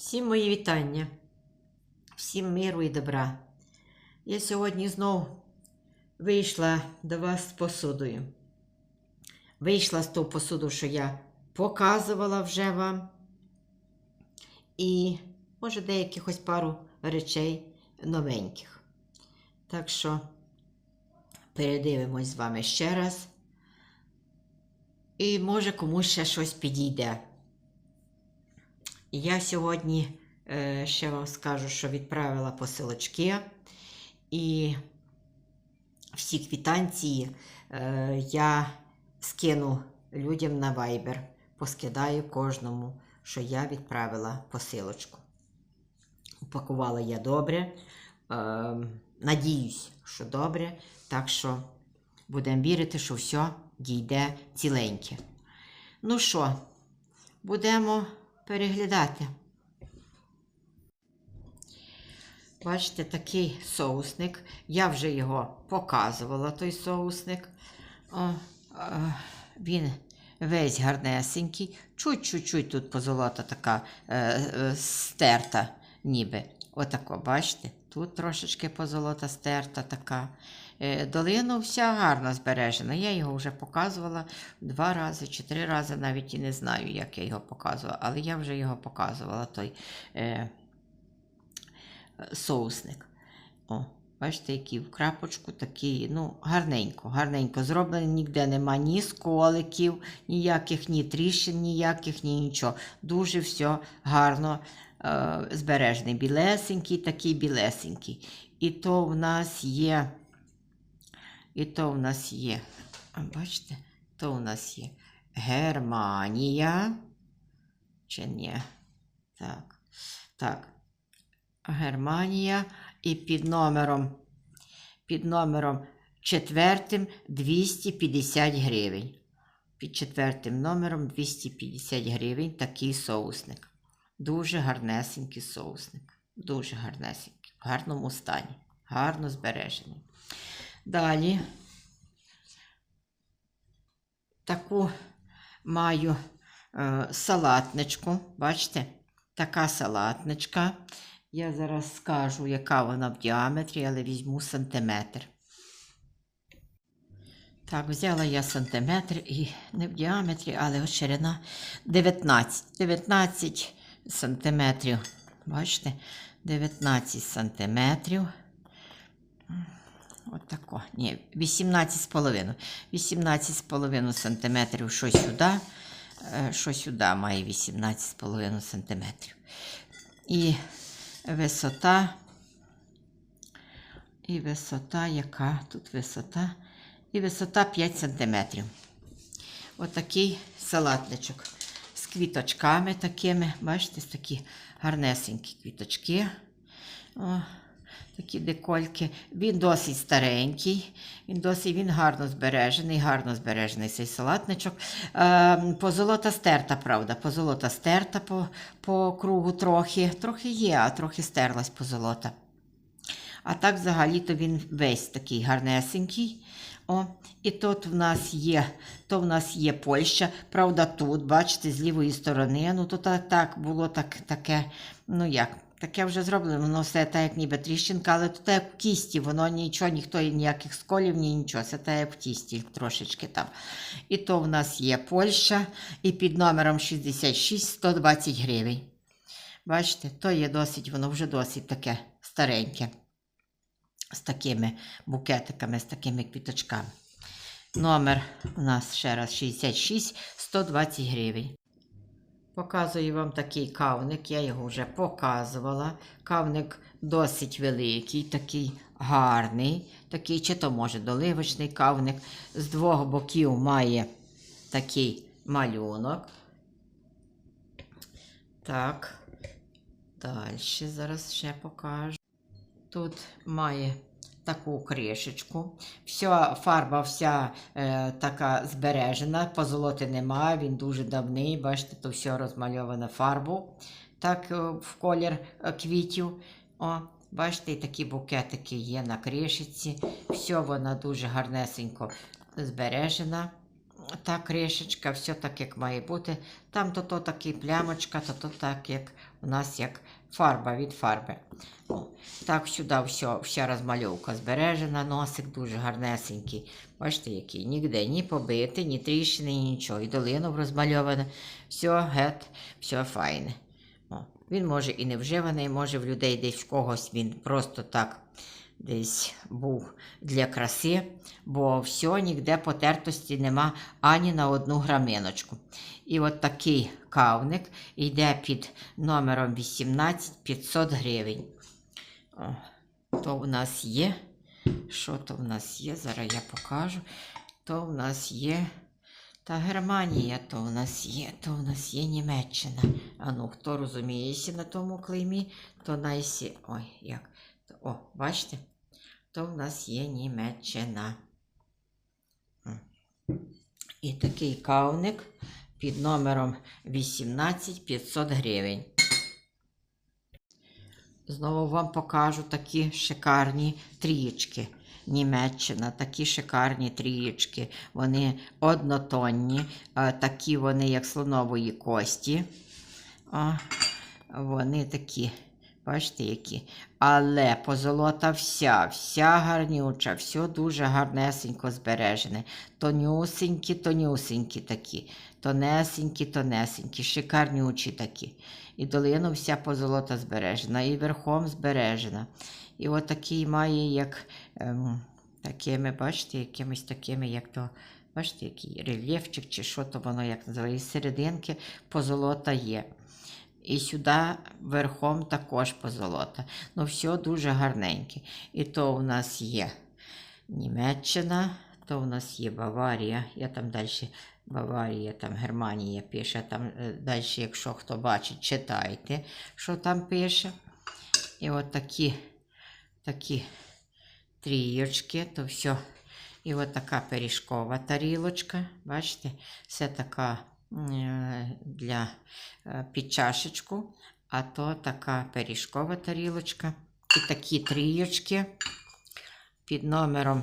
Всім мої вітання, всім миру і добра. Я сьогодні знов вийшла до вас з посудою. Вийшла з ту посуду, що я показувала вже вам. І, може, деяких ось пару речей новеньких. Так що передивимось з вами ще раз. І може комусь ще щось підійде. Я сьогодні е, ще вам скажу, що відправила посилочки, і всі квітанції е, я скину людям на Viber, поскидаю кожному, що я відправила посилочку. Упакувала я добре. Е, надіюсь, що добре. Так що будемо вірити, що все дійде ціленьке. Ну що, будемо переглядати. Бачите, такий соусник. Я вже його показувала, той соусник. О, е, він весь гарнесенький. Чуть-чуть тут позолота така е, е, стерта, ніби. Отако, бачите? Тут трошечки позолота стерта така. Е, Долину вся гарно збережена. Я його вже показувала два рази чи три рази, навіть і не знаю, як я його показувала, але я вже його показувала, той е, соусник. О, бачите, який в крапочку, такий, ну, гарненько, гарненько зроблений, ніде нема ні сколиків, ніяких, ні тріщин, ніяких, ні нічого. Дуже все гарно е, збережений. Білесенький, такий білесенький. І то в нас є. І то в нас є. а, Бачите, то в нас є Германія. Чи ні? Так. Так. Германія. І під номером, під номером четвертим 250 гривень. Під четвертим номером 250 гривень такий соусник. Дуже гарнесенький соусник. Дуже гарнесенький. В гарному стані. Гарно збережений. Далі таку маю е, салатничку. Бачите? Така салатничка. Я зараз скажу, яка вона в діаметрі, але візьму сантиметр. Так, взяла я сантиметр і не в діаметрі, але ширина 19. 19 сантиметрів. Бачите? 19 сантиметрів. Отако. Ні, 18,5. 18,5 сантиметрів що сюди, е, що сюди має 18,5 сантиметрів. І висота, і висота, яка тут висота? І висота 5 сантиметрів. Отакий салатничок з квіточками такими. Бачите, такі гарнесенькі квіточки. О, такі декольки. Він досить старенький, він досить він гарно збережений, гарно збережений цей салатничок. Е, позолота стерта, правда, позолота стерта по, по кругу трохи. Трохи є, а трохи стерлась позолота. А так взагалі-то він весь такий гарнесенький. О, і тут в нас є, то в нас є Польща. Правда, тут, бачите, з лівої сторони. Ну, то так, було так, таке, ну як, таке вже зроблено, воно все так, як ніби тріщинка, але тут як в кісті, воно нічого, ніхто ніяких сколів, ні нічого. Це так, як в тісті трошечки там. І то в нас є Польща, і під номером 66 120 гривень. Бачите, то є досить, воно вже досить таке стареньке з такими букетиками, з такими квіточками. Номер у нас ще раз 66 120 гривень. Показую вам такий кавник, я його вже показувала. Кавник досить великий, такий гарний, такий, чи то може доливочний кавник. З двох боків має такий малюнок. Так, далі зараз ще покажу. Тут має таку кришечку. Вся фарба вся е, така збережена, позолоти немає, він дуже давний. Бачите, то все розмальовано фарбу. Так, е, в колір е, квітів. О, бачите, такі букетики є на кришечці. Все вона дуже гарнесенько збережена. Та кришечка, все так, як має бути. Там то то такі плямочка, то то так, як у нас як фарба від фарби. О, так, сюди все, вся розмальовка збережена, носик дуже гарнесенький. Бачите, який ніде ні побитий, ні тріщини, ні нічого. І долинов розмальоване. Все гет, все файне. О, він може і не вживаний, може в людей десь в когось він просто так десь був для краси, бо все, ніде потертості нема ані на одну граминочку. І от такий кавник йде під номером 18 500 гривень. О, то в нас є. Що то в нас є? Зараз я покажу. То в нас є. Та Германія, то в нас є, то в нас є Німеччина. А ну, хто розуміється на тому клеймі, то найсі. Ой, як. О, бачите? То в нас є Німеччина. І такий кавник під номером 18 500 гривень. Знову вам покажу такі шикарні трієчки. Німеччина, такі шикарні трієчки. Вони однотонні, такі вони, як слонової кості. Вони такі, бачите, які. Але позолота вся, вся гарнюча, все дуже гарнесенько збережене. Тонюсенькі, тонюсенькі такі, тонесенькі, тонесенькі, шикарнючі такі. І долину вся позолота збережена, і верхом збережена. І от такий має, як ем, такими, бачите, якимись такими, як то, бачите, який рельєфчик, чи що то воно як називається, серединки позолота є. І сюди верхом також позолота. Ну, все дуже гарненьке. І то у нас є Німеччина, то у нас є Баварія. Я там далі Баварія, там Германія пише, там далі, якщо хто бачить, читайте, що там пише. І от такі, такі трійочки, то все. І от така пиріжкова тарілочка. Бачите, це така е, для е, під чашечку, а то така пиріжкова тарілочка. І такі трійочки під номером.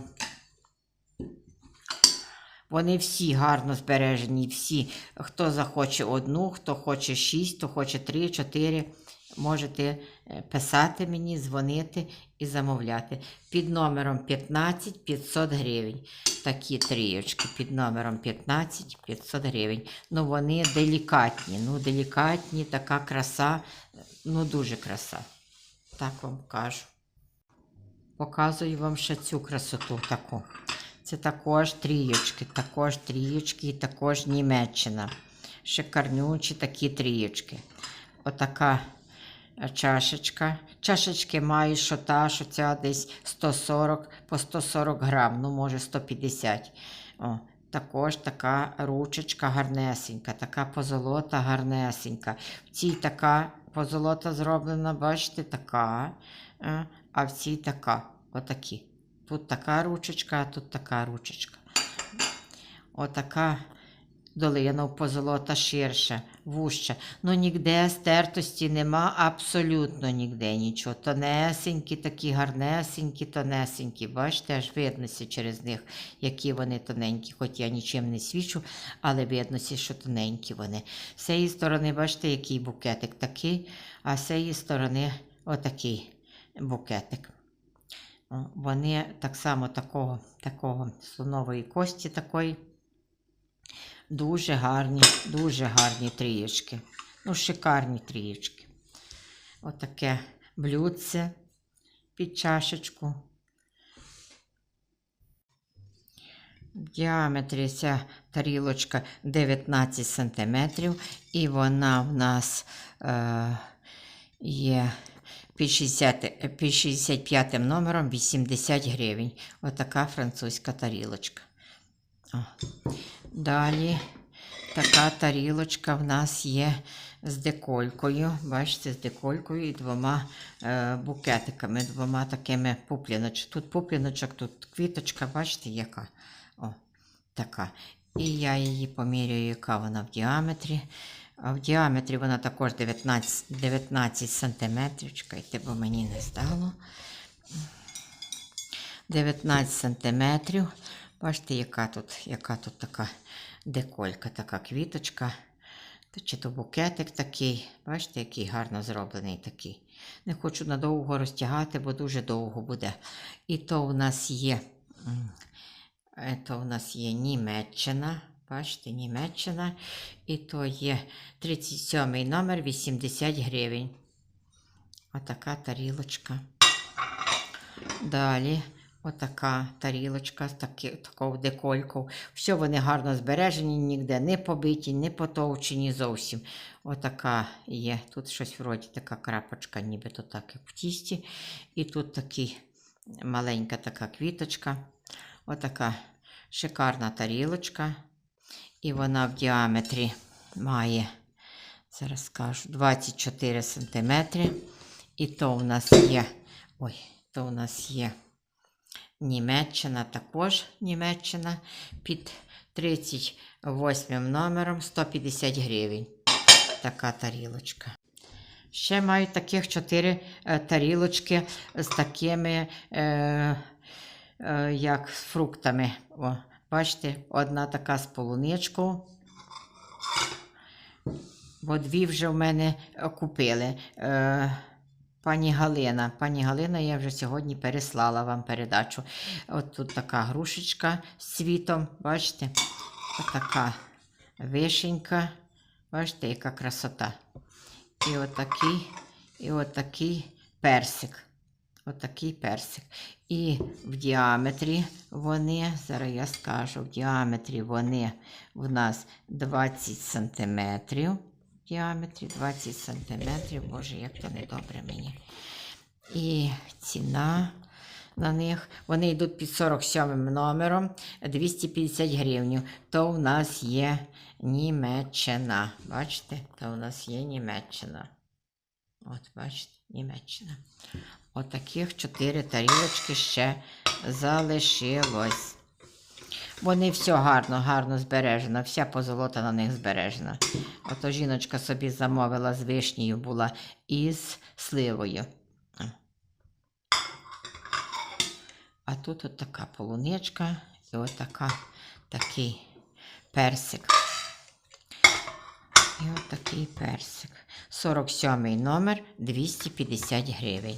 Вони всі гарно збережені, всі. Хто захоче одну, хто хоче шість, хто хоче три, чотири. Можете е, писати мені, дзвонити і замовляти. Під номером 15 500 гривень. Такі трійочки під номером 15 500 гривень. Ну вони делікатні. Ну, делікатні, така краса, ну дуже краса. Так вам кажу. Показую вам ще цю красоту таку. Це також трієчки, також трієчки і також Німеччина. Шикарнючі такі трієчки. Отака чашечка. Чашечки маю, що та, що ця десь 140 по 140 грам, ну може 150. О, також така ручечка гарнесенька, така позолота гарнесенька. В цій така позолота зроблена, бачите, така, е, а в цій така. Отакі. Тут така ручечка, а тут така ручечка. Отака долина позолота ширша, вужча. Ну ніде стертості нема, абсолютно ніде нічого. Тонесенькі, такі гарнесенькі, тонесенькі. Бачите, аж виднося через них, які вони тоненькі. Хоч я нічим не свічу, але виднося, що тоненькі вони. З цієї сторони, бачите, який букетик такий, а з цієї сторони отакий букетик. Вони так само такого, такого слонової кості такої. Дуже гарні, дуже гарні трієчки. Ну, шикарні трієчки. Отаке блюдце під чашечку. В діаметрі ця тарілочка 19 см, і вона в нас е, є під, 60, під 65 номером 80 гривень. Отака французька тарілочка. О. Далі така тарілочка в нас є з деколькою. Бачите, з деколькою і двома е, букетиками, двома такими пупліночок. Тут пупліночок, тут квіточка, бачите, яка? О, така. І я її поміряю, яка вона в діаметрі. А в діаметрі вона також 19, 19 сантиметрів. Чекайте, бо мені не здало. 19 сантиметрів. Бачите, яка тут, яка тут така деколька, така квіточка. Чи то букетик такий, бачите, який гарно зроблений такий. Не хочу надовго розтягати, бо дуже довго буде. І то у нас є, е, то у нас є Німеччина. Бачите, Німеччина. І то є 37 номер 80 гривень. Отака тарілочка. Далі отака тарілочка з таки, такою деколькою. Все вони гарно збережені, ніде не побиті, не потовчені зовсім. Отака є. Тут щось вроді така крапочка, нібито так, як в тісті. І тут такий маленька така квіточка. Отака шикарна тарілочка. І вона в діаметрі має, зараз скажу, 24 см. І то у нас є. Ой, то у нас є Німеччина, також Німеччина під 38 номером 150 гривень. Така тарілочка. Ще маю таких 4 е, тарілочки з такими, е, е, як з фруктами. О, бачите, одна така з полуничкою. Бо дві вже в мене е, купили. Е, Пані Галина. Пані Галина, я вже сьогодні переслала вам передачу. От тут така грушечка з цвітом, бачите? Отака вишенька. Бачите, яка красота. І отакий, і отакий персик. Отакий персик. І в діаметрі вони, зараз я скажу, в діаметрі вони в нас 20 сантиметрів в діаметрі 20 см. Боже, як то недобре мені. І ціна на них. Вони йдуть під 47 номером 250 гривень. То в нас є Німеччина. Бачите? То у нас є Німеччина. От, бачите, Німеччина. Отаких 4 тарілочки ще залишилось. Вони все гарно, гарно збережено, вся позолота на них збережена. Ото жіночка собі замовила з вишнею була і з сливою. А тут от така полуничка і от така, такий персик. І от такий персик. 47 номер 250 гривень.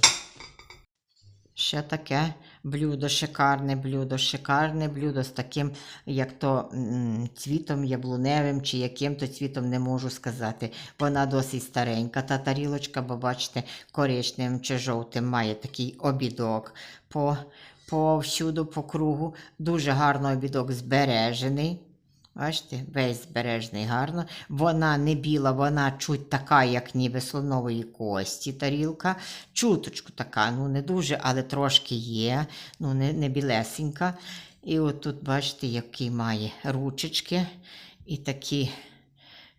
Ще таке блюдо, шикарне блюдо, шикарне блюдо з таким, як то цвітом яблуневим чи яким то цвітом не можу сказати. Вона досить старенька, та тарілочка, бо бачите, коричневим чи жовтим має такий обідок по, повсюду, по кругу. Дуже гарно обідок збережений. Бачите, весь збережений гарно. Вона не біла, вона чуть така, як ніби слонової кості тарілка. Чуточку така, ну не дуже, але трошки є, ну не, не білесенька. І от тут, бачите, який має ручечки і такі,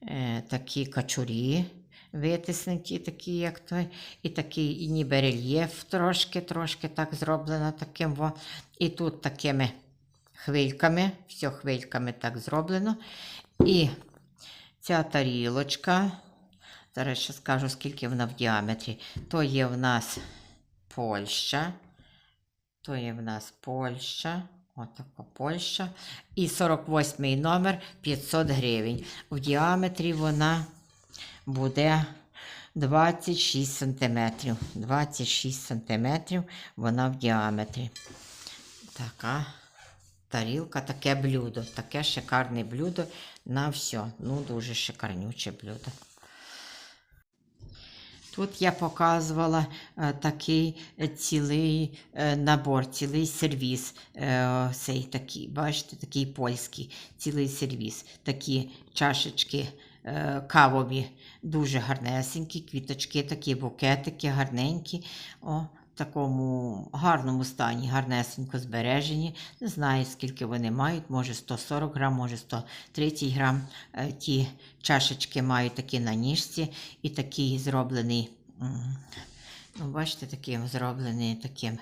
е, такі качурі витиснуті, такі, як той, і такий і ніби рельєф трошки, трошки так зроблено таким. Во. І тут такими хвильками, все хвильками так зроблено. І ця тарілочка, зараз ще скажу, скільки вона в діаметрі. То є в нас Польща. То є в нас Польща. Отака Польща. І 48 номер 500 гривень. В діаметрі вона буде 26 сантиметрів. 26 сантиметрів вона в діаметрі. Така тарілка, таке блюдо, таке шикарне блюдо на все. Ну, дуже шикарнюче блюдо. Тут я показувала е, такий е, цілий е, набор, цілий сервіс. Цей такий, бачите, такий польський цілий сервіс. Такі чашечки кавові, дуже гарнесенькі, квіточки, такі букетики, гарненькі. О, такому гарному стані, гарнесенько збережені. Не знаю, скільки вони мають, може 140 грам, може 130 грам. Е, Ті чашечки мають такі на ніжці і такий зроблений, ну, бачите, таким зроблений таким.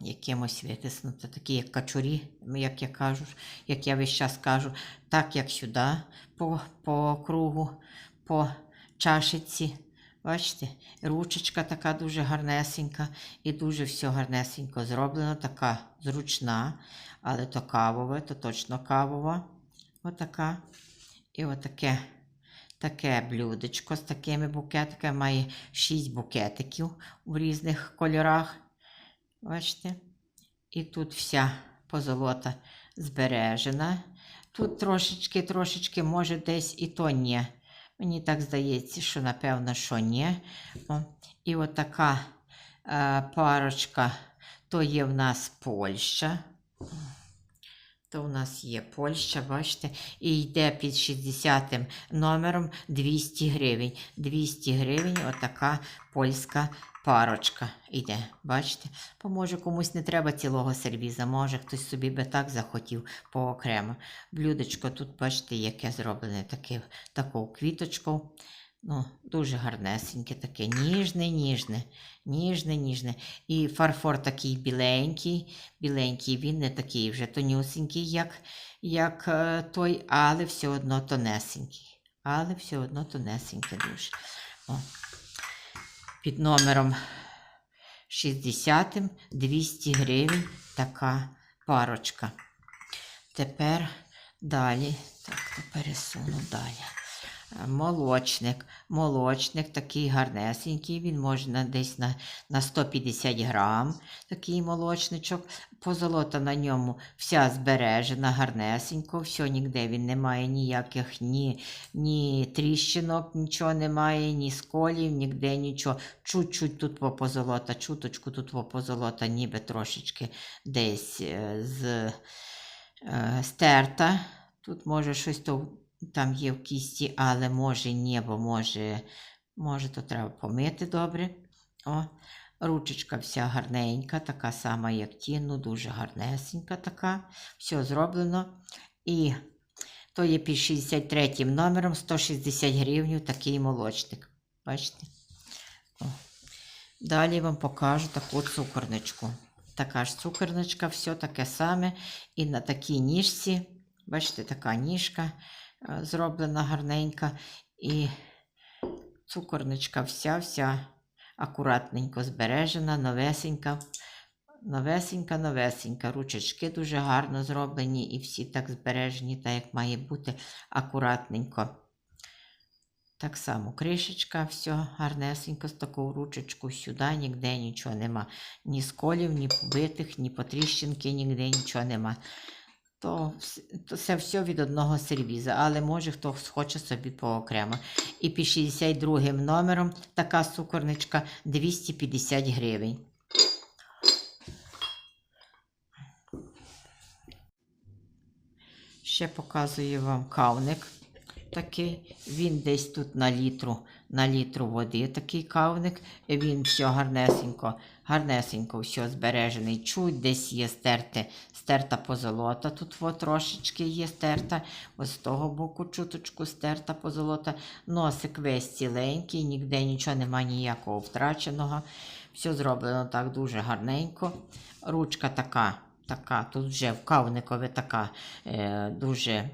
Якимось витиснуто, такі як качурі, як я кажу, як я весь час кажу, так як сюди, по, по кругу, по чашиці. Бачите, ручечка така дуже гарнесенька і дуже все гарнесенько зроблено, така зручна, але то кавове, то точно кавова. Отака. І отаке таке блюдечко з такими букетиками. Має 6 букетиків у різних кольорах. Бачите? І тут вся позолота збережена. Тут трошечки, трошечки, може, десь і то ні. Мені так здається, що напевно, що ні. О, і отака е, парочка, то є в нас Польща. То у нас є Польща, бачите, і йде під 60 номером 200 гривень. 200 гривень отака польська парочка йде. Бачите? Бо може комусь не треба цілого сервіза, може хтось собі би так захотів поокремо. Блюдечко тут, бачите, яке зроблене таке, таку квіточку. Ну, дуже гарнесеньке, таке ніжне, ніжне, ніжне, ніжне. І фарфор такий біленький, біленький, він не такий вже тонюсенький, як, як е, той, але все одно тонесенький. Але все одно тонесенький дуже. О. Під номером 60 200 гривень така парочка. Тепер далі, так, пересуну далі. Молочник. Молочник такий гарнесенький, він можна десь на, на 150 грам, такий молочничок. Позолота на ньому вся збережена, гарнесенько, все, ніде він не має ніяких ні, ні тріщинок, нічого немає, ні сколів, ніде нічого. Чуть-чуть тут по позолота, чуточку тут по позолота, ніби трошечки десь е, з, е, стерта. Тут може щось то там є в кісті, але може ні, може, може то треба помити добре. О, ручечка вся гарненька, така сама, як ті, ну дуже гарнесенька така. Все зроблено. І то є під 63 номером 160 гривень такий молочник. Бачите? О. Далі вам покажу таку цукорничку. Така ж цукорничка, все таке саме. І на такій ніжці, бачите, така ніжка зроблена гарненька. І цукорничка вся-вся акуратненько збережена, новесенька. Новесенька, новесенька. Ручечки дуже гарно зроблені і всі так збережені, так як має бути акуратненько. Так само кришечка, все гарнесенько з такою ручечкою сюди, ніде нічого нема. Ні сколів, ні побитих, ні потріщинки, ніде нічого нема. То, то це все від одного сервіза, але може хто хоче собі поокремо. І під 62 номером така цукорничка 250 гривень. Ще показую вам кавник такий. Він десь тут на літру, на літру води такий кавник. Він все гарнесенько, гарнесенько все збережений. Чуть десь є стерте, стерта позолота. Тут от трошечки є стерта. Ось з того боку чуточку стерта позолота. Носик весь ціленький, ніде нічого немає ніякого втраченого. Все зроблено так дуже гарненько. Ручка така, така, тут вже в кавникові така е, дуже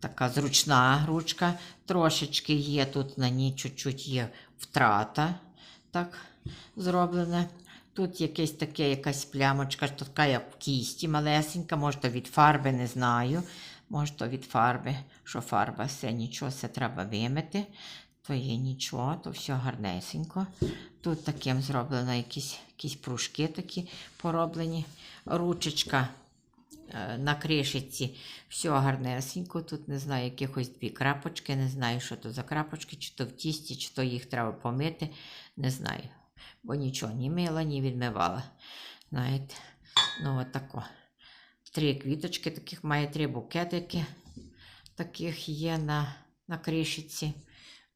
така зручна ручка. Трошечки є тут на ній чуть-чуть є втрата. Так, зроблена. Тут якесь таке, якась плямочка, така як в кісті малесенька, може від фарби, не знаю. Може то від фарби, що фарба, все нічого, все треба вимити. То є нічого, то все гарнесенько. Тут таким зроблено якісь, якісь пружки такі пороблені. Ручечка на кришиці все гарнесенько. Тут не знаю, якихось дві крапочки, не знаю, що то за крапочки, чи то в тісті, чи то їх треба помити. Не знаю. Бо нічого ні мила, ні відмивала. Знаєте, ну от. Три квіточки таких має, три букетики таких є на, на кришиці.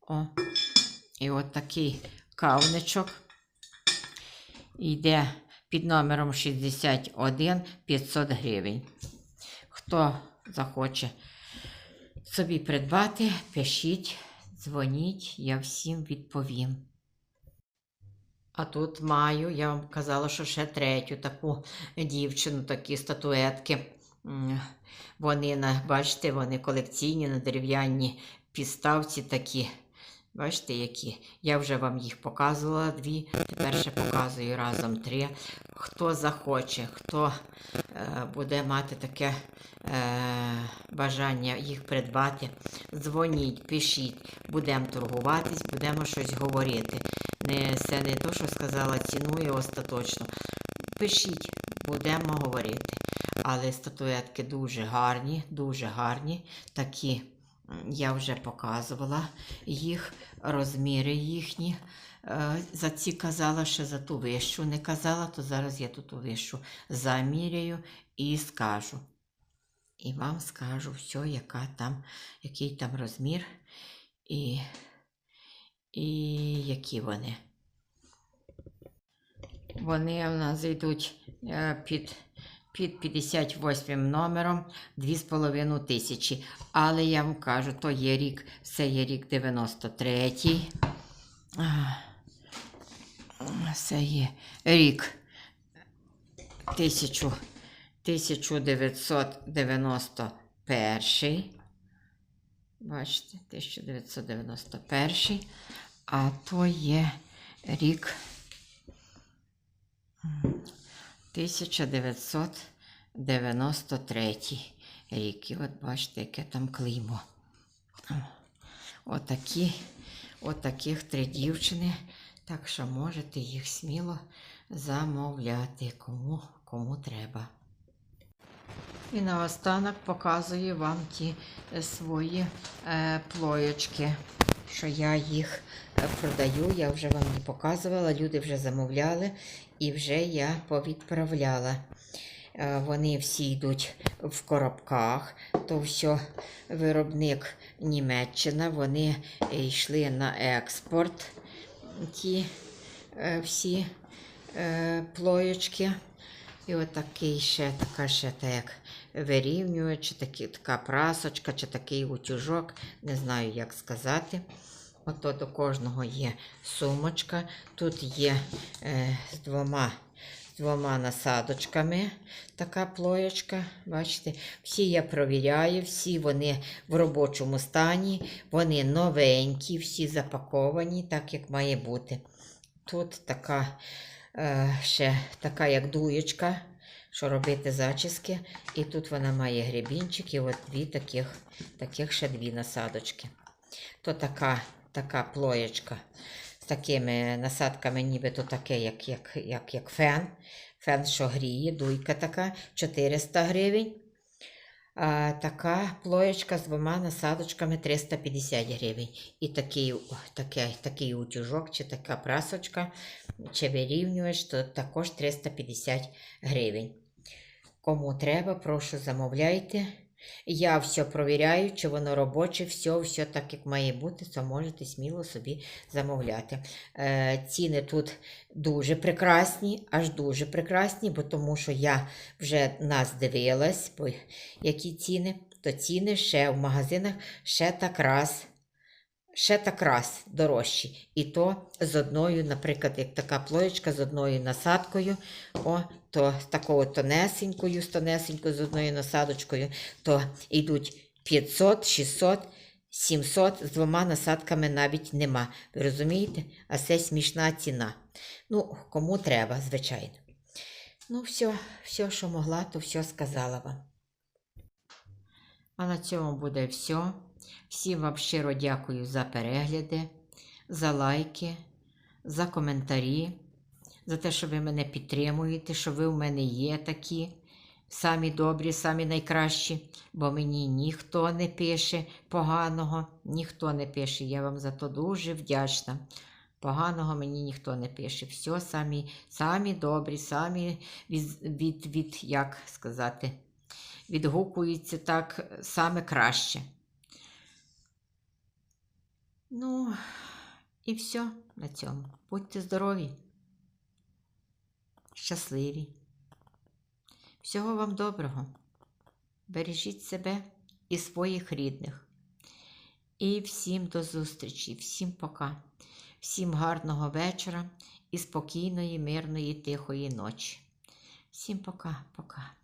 О. І от такий кавничок йде під номером 61 500 гривень. Хто захоче собі придбати, пишіть, дзвоніть, я всім відповім. А тут маю, я вам казала, що ще третю таку дівчину, такі статуетки. Вони, бачите, вони колекційні на дерев'яній підставці такі. Бачите, які? Я вже вам їх показувала дві, тепер ще показую разом три. Хто захоче, хто е, буде мати таке е, бажання їх придбати, дзвоніть, пишіть, будемо торгуватись, будемо щось говорити. Не, це не то, що сказала, ціную остаточно. Пишіть, будемо говорити. Але статуетки дуже гарні, дуже гарні. Такі я вже показувала їх, розміри їхні. Е, За ці казала, ще за ту вищу не казала, то зараз я тут ту вищу заміряю і скажу. І вам скажу все, яка там, який там розмір і, і які вони. Вони у нас йдуть е, під, під 58 номером 2,5 тисячі. Але я вам кажу, то є рік, це є рік 93. А, Це є рік 1000, 1991. Бачите, 1991. А то є рік 1993 рік. І от бачите, яке там клеймо. Отакі, отаких три дівчини. Так що можете їх сміло замовляти, кому, кому треба. І наостанок показую вам ті е, свої е, плоєчки, що я їх е, продаю. Я вже вам не показувала, люди вже замовляли і вже я повідправляла. Е, Вони всі йдуть в коробках, то все виробник Німеччина, вони йшли на експорт. Ті е, всі плоєчки. І отакий ще така ще так вирівнювач, чи такі, така прасочка, чи такий утюжок, не знаю, як сказати. Ото до кожного є сумочка. Тут є е, з двома, двома насадочками така плоєчка. Бачите, всі я провіряю, всі вони в робочому стані, вони новенькі, всі запаковані, так як має бути. Тут така е, ще така як дуєчка, що робити зачіски. І тут вона має гребінчик, і от дві таких, таких ще дві насадочки. То така, така плоєчка з такими насадками, нібито таке, як, як, як, як фен. Фен, що гріє, дуйка така, 400 гривень. Така плоєчка з двома насадочками 350 гривень. І такий, такий, такий утюжок, чи така прасочка, чи вирівнюєш, то також 350 гривень. Кому треба, прошу замовляйте. Я все провіряю, чи воно робоче, все, все так, як має бути, то можете сміло собі замовляти. Е, ціни тут дуже прекрасні, аж дуже прекрасні, бо тому що я вже нас дивилась, які ціни, то ціни ще в магазинах ще так раз. Ще так раз дорожчі. І то з одною, наприклад, як така плоєчка з одною насадкою, о, то такою тонесенькою, з тонесенькою, з одною насадочкою, то йдуть 500, 600, 700, з двома насадками навіть нема. Ви розумієте? А це смішна ціна. Ну, кому треба, звичайно. Ну, все, все, що могла, то все сказала вам. А на цьому буде все. Всім вам щиро дякую за перегляди, за лайки, за коментарі, за те, що ви мене підтримуєте, що ви в мене є такі. Самі добрі, самі найкращі, бо мені ніхто не пише поганого, ніхто не пише. Я вам за то дуже вдячна. Поганого мені ніхто не пише. Все самі, самі добрі, самі від, від, від, як сказати, відгукуються так саме краще. Ну, і все на цьому. Будьте здорові, щасливі. Всього вам доброго. Бережіть себе і своїх рідних. І всім до зустрічі, всім пока, всім гарного вечора і спокійної, мирної, тихої ночі. Всім пока, пока.